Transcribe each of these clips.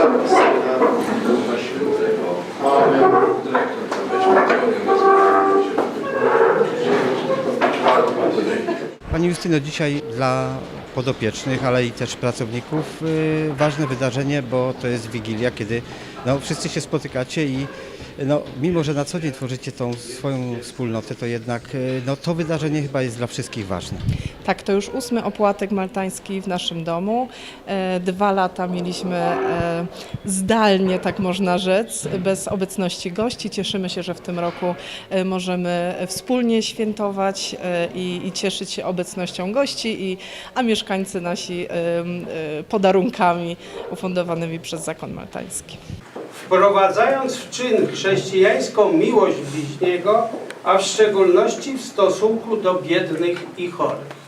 Weźmy Pani Justyno, dzisiaj dla podopiecznych, ale i też pracowników y, ważne wydarzenie, bo to jest Wigilia, kiedy no, wszyscy się spotykacie i no, mimo, że na co dzień tworzycie tą swoją wspólnotę, to jednak y, no, to wydarzenie chyba jest dla wszystkich ważne. Tak, to już ósmy opłatek maltański w naszym domu. E, Dwa lata mieliśmy e, zdalnie, tak można rzec, bez obecności gości. Cieszymy się, że w tym roku e, możemy wspólnie świętować i, i cieszyć się obecnością gości, i, a mieszkańcy nasi podarunkami ufundowanymi przez Zakon Maltański. Wprowadzając w czyn chrześcijańską miłość bliźniego, a w szczególności w stosunku do biednych i chorych.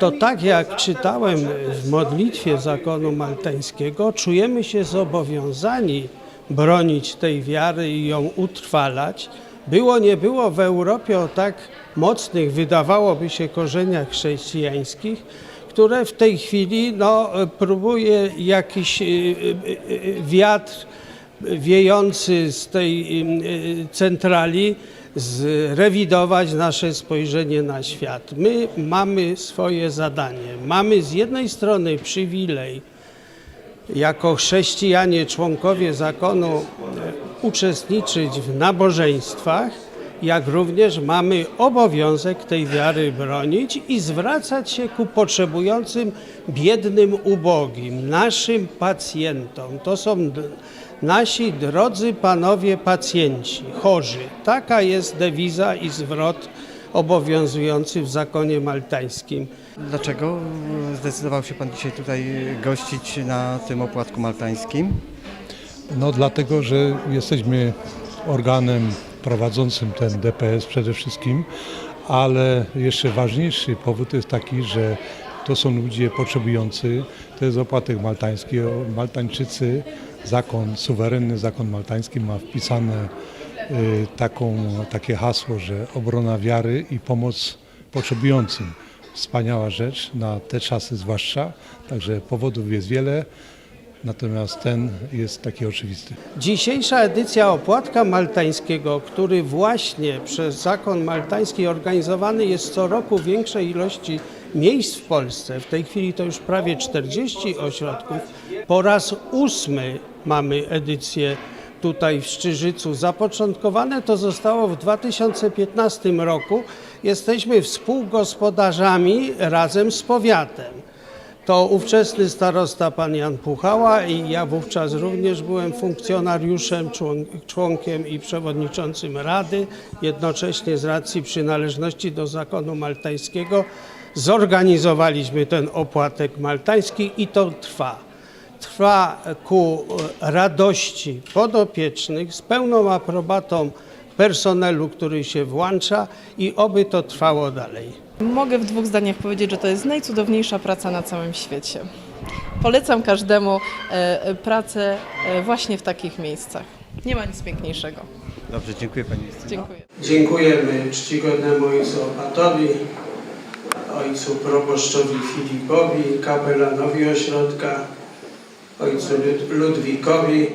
To tak jak czytałem w modlitwie zakonu maltańskiego, czujemy się zobowiązani bronić tej wiary i ją utrwalać. Było nie było w Europie o tak mocnych, wydawałoby się, korzeniach chrześcijańskich, które w tej chwili no, próbuje jakiś y, y, y, wiatr wiejący z tej centrali zrewidować nasze spojrzenie na świat. My mamy swoje zadanie. Mamy z jednej strony przywilej jako chrześcijanie, członkowie zakonu uczestniczyć w nabożeństwach, jak również mamy obowiązek tej wiary bronić i zwracać się ku potrzebującym, biednym, ubogim, naszym pacjentom. To są nasi drodzy panowie pacjenci, chorzy. Taka jest dewiza i zwrot obowiązujący w zakonie maltańskim. Dlaczego zdecydował się Pan dzisiaj tutaj gościć na tym opłatku maltańskim? No dlatego, że jesteśmy organem prowadzącym ten DPS przede wszystkim, ale jeszcze ważniejszy powód jest taki, że to są ludzie potrzebujący, to jest opłatek maltański. Maltańczycy, zakon, suwerenny zakon maltański ma wpisane y, taką, takie hasło, że obrona wiary i pomoc potrzebującym. Wspaniała rzecz na te czasy zwłaszcza, także powodów jest wiele. Natomiast ten jest taki oczywisty. Dzisiejsza edycja opłatka maltańskiego, który właśnie przez zakon maltański organizowany jest co roku w większej ilości miejsc w Polsce, w tej chwili to już prawie 40 ośrodków, po raz ósmy mamy edycję tutaj w Szczyżycu. Zapoczątkowane to zostało w 2015 roku. Jesteśmy współgospodarzami razem z powiatem. To ówczesny starosta pan Jan Puchała i ja wówczas również byłem funkcjonariuszem, człon- członkiem i przewodniczącym Rady. Jednocześnie z racji przynależności do zakonu maltańskiego zorganizowaliśmy ten opłatek maltański i to trwa. Trwa ku radości podopiecznych z pełną aprobatą personelu, który się włącza i oby to trwało dalej. Mogę w dwóch zdaniach powiedzieć, że to jest najcudowniejsza praca na całym świecie. Polecam każdemu e, e, pracę e, właśnie w takich miejscach. Nie ma nic piękniejszego. Dobrze, dziękuję Pani. Dziękuję. Dziękujemy czcigodnemu ojcu Opatowi, ojcu proboszczowi Filipowi, kapelanowi ośrodka, ojcu Lud- Ludwikowi.